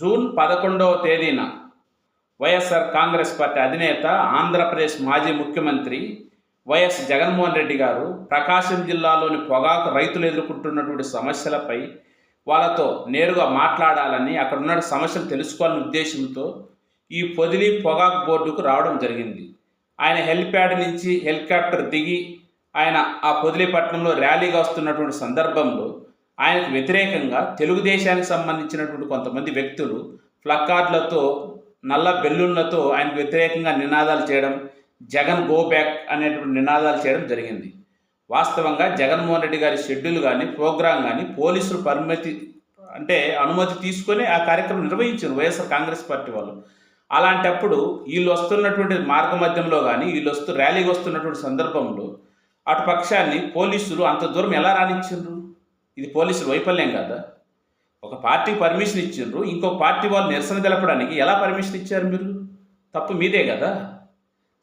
June పదకొండవ తేదీన YSR Congress party అధినేత ఆంధ్రప్రదేశ్ మాజీ ముఖ్యమంత్రి వైఎస్ జగన్మోహన్ రెడ్డి గారు ప్రకాశం జిల్లాలోని పొగాకు రైతులు ఎదుర్కొంటున్నటువంటి సమస్యలపై వాళ్ళతో నేరుగా మాట్లాడాలని అక్కడ ఉన్న సమస్యలు తెలుసుకోవాలనే ఉద్దేశంతో ఈ పొదిలి పొగాకు బోర్డుకు రావడం జరిగింది. ఆయన హెలిప్యాడ్ నుంచి హెలికాప్టర్ దిగి ఆయన ఆ పొదిలిపట్నంలో ర్యాలీగా వస్తున్నటువంటి సందర్భంలో ఆయనకు వ్యతిరేకంగా తెలుగుదేశానికి సంబంధించినటువంటి కొంతమంది వ్యక్తులు ప్లకార్డులతో నల్ల బెల్లూన్లతో ఆయనకు వ్యతిరేకంగా నినాదాలు చేయడం జగన్ గో బ్యాక్ అనేటువంటి నినాదాలు చేయడం జరిగింది. వాస్తవంగా జగన్మోహన్ రెడ్డి గారి షెడ్యూల్ కానీ ప్రోగ్రాం కానీ పోలీసులు పరిమితి అంటే అనుమతి తీసుకొని ఆ కార్యక్రమం నిర్వహించారు వైఎస్ఆర్ కాంగ్రెస్ పార్టీ వాళ్ళు. అలాంటప్పుడు వీళ్ళు వస్తున్నటువంటి మార్గ మధ్యంలో కానీ వీళ్ళు వస్తూ ర్యాలీకి వస్తున్నటువంటి సందర్భంలో అటు పక్షాన్ని పోలీసులు అంత దూరం ఎలా రాణించారు ఇది పోలీసుల వైఫల్యం కదా? ఒక పార్టీ పర్మిషన్ ఇచ్చిండ్రు ఇంకో పార్టీ వాళ్ళు నిరసన తెలపడానికి ఎలా పర్మిషన్ ఇచ్చారు మీరు? తప్పు మీదే కదా?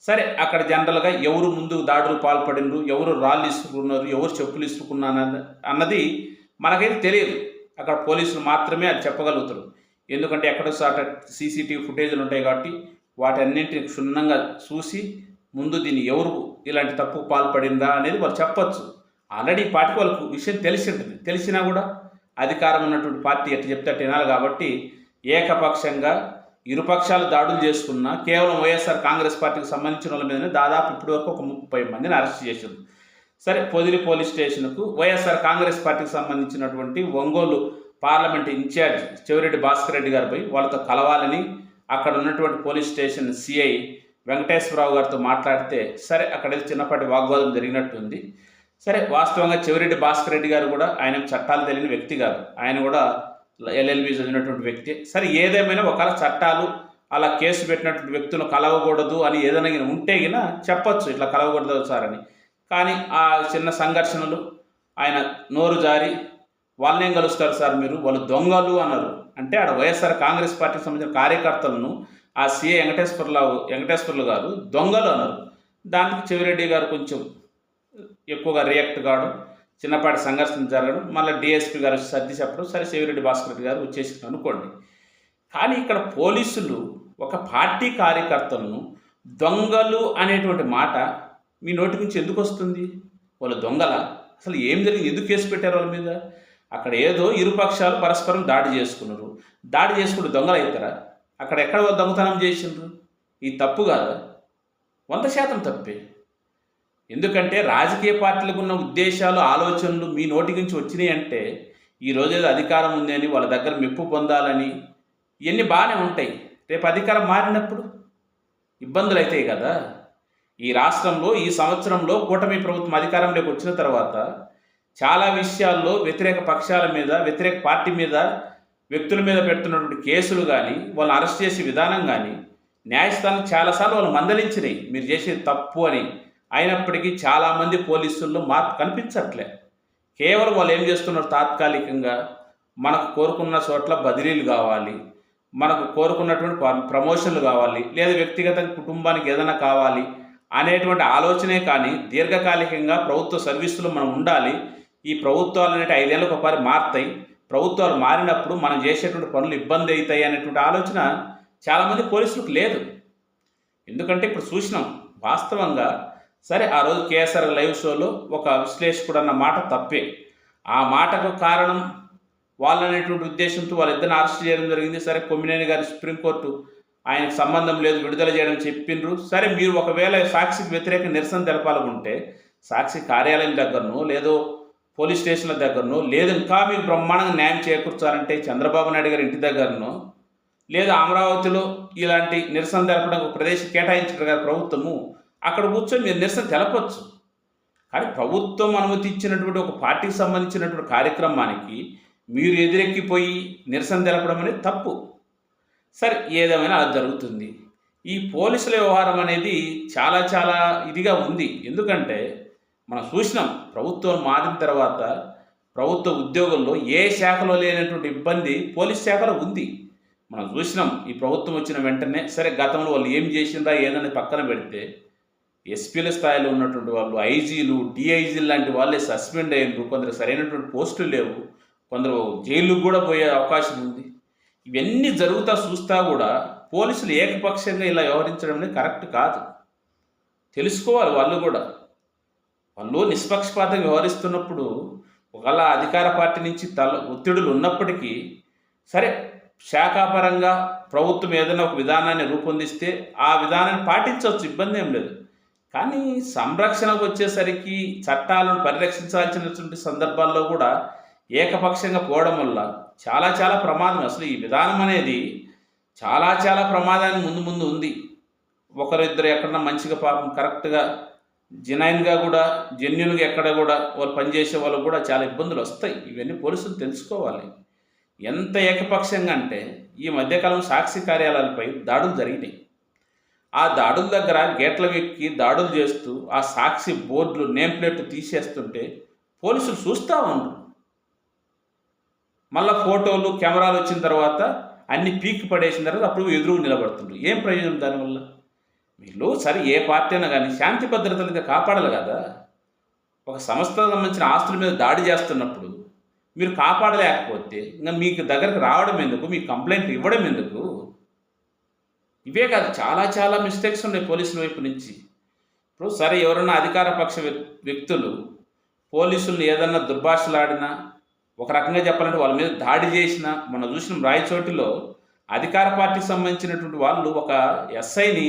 సరే అక్కడ జనరల్గా ఎవరు ముందు దాడులు పాల్పడిండ్రు ఎవరు రాళ్ళు ఇసుకున్నారు ఎవరు చెప్పులు ఇసుకున్నారు అన్నది మనకైతే తెలియదు. అక్కడ పోలీసులు మాత్రమే అది చెప్పగలుగుతారు. ఎందుకంటే ఎక్కడో సాట సీసీటీవీ ఫుటేజ్లు ఉంటాయి కాబట్టి వాటన్నింటిని క్షుణ్ణంగా చూసి ముందు దీన్ని ఎవరు ఇలాంటి తప్పు పాల్పడిందా అనేది వాళ్ళు చెప్పొచ్చు. ఆల్రెడీ పార్టీ వాళ్ళకు విషయం తెలిసి ఉంటుంది. తెలిసినా కూడా అధికారం ఉన్నటువంటి పార్టీ ఎట్లా చెప్తే వినాలి కాబట్టి ఏకపక్షంగా ఇరుపక్షాలు దాడులు చేసుకున్నా కేవలం వైఎస్ఆర్ కాంగ్రెస్ పార్టీకి సంబంధించిన వాళ్ళ మీదనే దాదాపు ఇప్పటి వరకు ఒక ముప్పై మందిని అరెస్ట్ చేసింది సరే పొదిలి పోలీస్ స్టేషన్కు వైఎస్ఆర్ కాంగ్రెస్ పార్టీకి సంబంధించినటువంటి ఒంగోలు పార్లమెంట్ ఇన్ఛార్జ్ చెవిరెడ్డి భాస్కర్ రెడ్డి గారిపై వాళ్ళతో కలవాలని అక్కడ ఉన్నటువంటి పోలీస్ స్టేషన్ సిఐ వెంకటేశ్వరరావు గారితో మాట్లాడితే సరే అక్కడ చిన్నపాటి వాగ్వాదం జరిగినట్టుంది. సరే వాస్తవంగా చెవిరెడ్డి భాస్కర్ రెడ్డి గారు కూడా ఆయన చట్టాలు తెలియని వ్యక్తి కాదు. ఆయన కూడా ఎల్ఎల్బి చదివినటువంటి వ్యక్తి. సరే ఏదేమైనా ఒకవేళ చట్టాలు అలా కేసు పెట్టినటువంటి వ్యక్తులు కలవకూడదు అని ఏదైనా ఉంటే గిన చెప్పచ్చు ఇట్లా కలవకూడదు సార్ అని కానీ ఆ చిన్న సంఘర్షణలు ఆయన నోరు జారి వాళ్ళనేం కలుస్తారు సార్ మీరు? వాళ్ళు దొంగలు అన్నారు. అంటే ఆడ వైఎస్ఆర్ కాంగ్రెస్ పార్టీకి సంబంధించిన కార్యకర్తలను ఆ సీఏ వెంకటేశ్వర్రావు వెంకటేశ్వర్లు గారు దొంగలు అన్నారు. దానికి చెవిరెడ్డి గారు కొంచెం ఎక్కువగా రియాక్ట్ కావడం చిన్నపాటి సంఘర్షణ జరగడం మళ్ళీ డిఎస్పీ గారు సర్ది చెప్పడం సరే శివిరెడ్డి భాస్కర్ రెడ్డి గారు వచ్చేసి అనుకోండి. కానీ ఇక్కడ పోలీసులు ఒక పార్టీ కార్యకర్తలను దొంగలు అనేటువంటి మాట మీ నోటి నుంచి ఎందుకు వస్తుంది? వాళ్ళ దొంగల? అసలు ఏం జరిగింది? ఎందుకు కేసు పెట్టారు వాళ్ళ మీద? అక్కడ ఏదో ఇరుపక్షాలు పరస్పరం దాడి చేసుకున్నారు. దాడి చేసుకుంటే దొంగలు అవుతారా? అక్కడ ఎక్కడ దొంగతనం చేసిండ్రు? ఇది తప్పు కాదా? వంద శాతం తప్పే. ఎందుకంటే రాజకీయ పార్టీలకు ఉన్న ఉద్దేశాలు ఆలోచనలు మీ నోటి నుంచి వచ్చినాయి అంటే ఈ రోజు ఏదో అధికారం ఉంది అని వాళ్ళ దగ్గర మెప్పు పొందాలని ఇవన్నీ బాగానే ఉంటాయి. రేపు అధికారం మారినప్పుడు ఇబ్బందులు అవుతాయి కదా. ఈ రాష్ట్రంలో ఈ సంవత్సరంలో కూటమి ప్రభుత్వం అధికారంలోకి వచ్చిన తర్వాత చాలా విషయాల్లో వ్యతిరేక పక్షాల మీద వ్యతిరేక పార్టీ మీద వ్యక్తుల మీద పెడుతున్నటువంటి కేసులు కానీ వాళ్ళని అరెస్ట్ చేసే విధానం కానీ న్యాయస్థానం చాలాసార్లు వాళ్ళు మందలించినాయి. మీరు చేసేది తప్పు అని అయినప్పటికీ చాలామంది పోలీసుల్లో మార్పు కనిపించట్లే. కేవలం వాళ్ళు ఏం చేస్తున్నారు తాత్కాలికంగా? మనకు కోరుకున్న చోట్ల బదిలీలు కావాలి. మనకు కోరుకున్నటువంటి ప- ప్రమోషన్లు కావాలి. లేదా వ్యక్తిగత కుటుంబానికి ఏదైనా కావాలి అనేటువంటి ఆలోచనే కానీ దీర్ఘకాలికంగా ప్రభుత్వ సర్వీసులు మనం ఉండాలి. ఈ ప్రభుత్వాలు అనేవి ఐదేళ్ళకు ఒకసారి మారుతాయి. ప్రభుత్వాలు మారినప్పుడు మనం చేసేటువంటి పనులు ఇబ్బంది అవుతాయి అనేటువంటి ఆలోచన చాలామంది పోలీసులకు లేదు. ఎందుకంటే ఇప్పుడు చూసినాం వాస్తవంగా సరే ఆ రోజు కేఎస్ఆర్ లైవ్ షోలో ఒక విశ్లేషకుడు అన్న మాట తప్పే. ఆ మాటకు కారణం వాళ్ళనేటువంటి ఉద్దేశంతో వాళ్ళిద్దరిని అరెస్ట్ చేయడం జరిగింది. సరే కొమ్మినేని గారి సుప్రీంకోర్టు ఆయనకు సంబంధం లేదు విడుదల చేయడం చెప్పిండ్రు. సరే మీరు ఒకవేళ సాక్షికి వ్యతిరేక నిరసన తెలపాలనుకుంటే సాక్షి కార్యాలయం దగ్గరనో లేదో పోలీస్ స్టేషన్ల దగ్గరనో లేదు ఇంకా మీరు బ్రహ్మాండంగా న్యాయం చేకూర్చాలంటే చంద్రబాబు నాయుడు గారి ఇంటి దగ్గరనో లేదా అమరావతిలో ఇలాంటి నిరసన తెలపడానికి ఒక ప్రదేశం కేటాయించారు కదా ప్రభుత్వము అక్కడ కూర్చొని మీరు నిరసన తెలపచ్చు. కానీ ప్రభుత్వం అనుమతి ఇచ్చినటువంటి ఒక పార్టీకి సంబంధించినటువంటి కార్యక్రమానికి మీరు ఎదురెక్కిపోయి నిరసన తెలపడం అనేది తప్పు. సరే ఏదేమైనా అలా జరుగుతుంది. ఈ పోలీసుల వ్యవహారం అనేది చాలా చాలా ఇదిగా ఉంది. ఎందుకంటే మనం చూసినాం ప్రభుత్వం మారిన తర్వాత ప్రభుత్వ ఉద్యోగుల్లో ఏ శాఖలో లేనటువంటి ఇబ్బంది పోలీస్ శాఖలో ఉంది. మనం చూసినాం ఈ ప్రభుత్వం వచ్చిన వెంటనే సరే గతంలో వాళ్ళు ఏం చేసిందా ఏదని పక్కన పెడితే ఎస్పీల స్థాయిలో ఉన్నటువంటి వాళ్ళు ఐజీలు డిఐజీలు లాంటి వాళ్ళే సస్పెండ్ అయ్యారు కొందరు సరైనటువంటి పోస్టులు లేవు. కొందరు జైలుకు కూడా పోయే అవకాశం ఉంది. ఇవన్నీ జరుగుతా చూస్తా కూడా పోలీసులు ఏకపక్షంగా ఇలా వ్యవహరించడం అనేది కరెక్ట్ కాదు. తెలుసుకోవాలి వాళ్ళు కూడా. వాళ్ళు నిష్పక్షపాతంగా వ్యవహరిస్తున్నప్పుడు ఒకవేళ అధికార పార్టీ నుంచి తల ఒత్తిడులు ఉన్నప్పటికీ సరే శాఖాపరంగా ప్రభుత్వం ఏదైనా ఒక విధానాన్ని రూపొందిస్తే ఆ విధానాన్ని పాటించవచ్చు. ఇబ్బంది ఏం లేదు. కానీ సంరక్షణకు వచ్చేసరికి చట్టాలను పరిరక్షించాల్సినటువంటి సందర్భాల్లో కూడా ఏకపక్షంగా పోవడం వల్ల చాలా చాలా ప్రమాదం. అసలు ఈ విధానం అనేది చాలా చాలా ప్రమాదాన్ని ముందు ముందు ఉంది. ఒకరిద్దరు ఎక్కడన్నా మంచిగా పాపం కరెక్ట్గా జెన్యున్గా కూడా జెన్యున్గా ఎక్కడ కూడా వాళ్ళు పనిచేసే వాళ్ళు కూడా చాలా ఇబ్బందులు వస్తాయి. ఇవన్నీ పోలీసులు తెలుసుకోవాలి. ఎంత ఏకపక్షంగా అంటే ఈ మధ్యకాలం సాక్షి కార్యాలయాలపై దాడులు జరిగినాయి. ఆ దాడుల దగ్గర గేట్ల వెక్కి దాడులు చేస్తూ ఆ సాక్షి బోర్డులు నేమ్ ప్లేట్లు తీసేస్తుంటే పోలీసులు చూస్తూ ఉండరు. మళ్ళీ ఫోటోలు కెమెరాలు వచ్చిన తర్వాత అన్ని పీక్ పడేసిన తర్వాత అప్పుడు ఎదురు నిలబడుతుండ్రు. ఏం ప్రయోజనం దానివల్ల వీళ్ళు సరే ఏ పార్టీ అయినా కానీ శాంతి భద్రతలు ఇంకా కాపాడాలి కదా. ఒక సంస్థకు సంబంధించిన ఆస్తుల మీద దాడి చేస్తున్నప్పుడు మీరు కాపాడలేకపోతే ఇంకా మీకు దగ్గరకు రావడం ఎందుకు? మీ కంప్లైంట్ ఇవ్వడం ఎందుకు? ఇవే కాదు చాలా చాలా మిస్టేక్స్ ఉన్నాయి పోలీసుల వైపు నుంచి. ఇప్పుడు సరే ఎవరన్నా అధికార పక్ష వ్యక్తులు పోలీసులను ఏదన్నా దుర్భాషలాడినా ఒక రకంగా చెప్పాలంటే వాళ్ళ మీద దాడి చేసిన మనం చూసిన రాయచోటిలో అధికార పార్టీకి సంబంధించినటువంటి వాళ్ళు ఒక ఎస్ఐని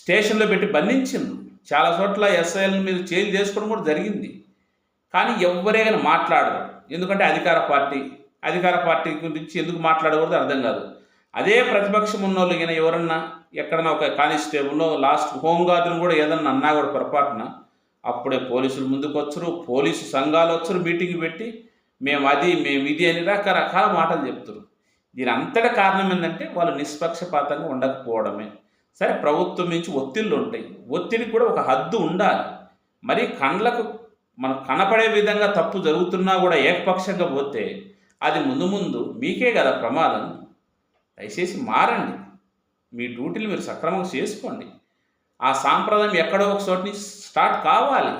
స్టేషన్లో పెట్టి బంధించిండ్రు. చాలా చోట్ల ఎస్ఐల మీద చేంజ్ చేసుకోవడం కూడా జరిగింది. కానీ ఎవరే కానీ మాట్లాడరు. ఎందుకంటే అధికార పార్టీ అధికార పార్టీ గురించి ఎందుకు మాట్లాడకూడదు అర్థం కాదు. అదే ప్రతిపక్షం ఉన్న వాళ్ళు ఎవరన్నా ఎక్కడన్నా ఒక కానిస్టేబుల్లో లాస్ట్ హోంగార్డును కూడా ఏదన్నా అన్నా కూడా పొరపాటున అప్పుడే పోలీసులు ముందుకు వచ్చరు పోలీసు సంఘాలు వచ్చరు మీటింగ్ పెట్టి మేము అది మేము ఇది అని రకరకాల మాటలు చెప్తారు. దీని అంతటా కారణం ఏంటంటే వాళ్ళు నిష్పక్షపాతంగా ఉండకపోవడమే. సరే ప్రభుత్వం నుంచి ఒత్తిళ్ళు ఉంటాయి. ఒత్తిడికి కూడా ఒక హద్దు ఉండాలి. మరి కండ్లకు మనకు కనపడే విధంగా తప్పు జరుగుతున్నా కూడా ఏకపక్షంగా పోతే అది ముందు ముందు మీకే కదా ప్రమాదం. దయచేసి మారండి. మీ డ్యూటీలు మీరు సక్రమంగా చేసుకోండి. ఆ సాంప్రదాయం ఎక్కడో ఒక చోట నుంచి స్టార్ట్ కావాలి.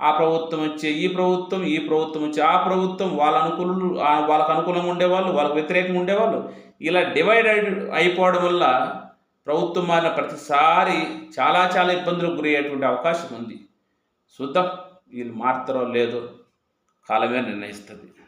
ఆ ప్రభుత్వం వచ్చే ఈ ప్రభుత్వం ఈ ప్రభుత్వం వచ్చే ఆ ప్రభుత్వం వాళ్ళ అనుకూలు వాళ్ళకు అనుకూలంగా ఉండేవాళ్ళు వాళ్ళకు వ్యతిరేకంగా ఉండేవాళ్ళు. ఇలా డివైడ్ అయిపోవడం వల్ల ప్రభుత్వం మారిన ప్రతిసారి చాలా చాలా ఇబ్బందులకు గురయ్యేటువంటి అవకాశం ఉంది. చూద్దాం వీళ్ళు మారుతారో లేదో కాలమే నిర్ణయిస్తుంది.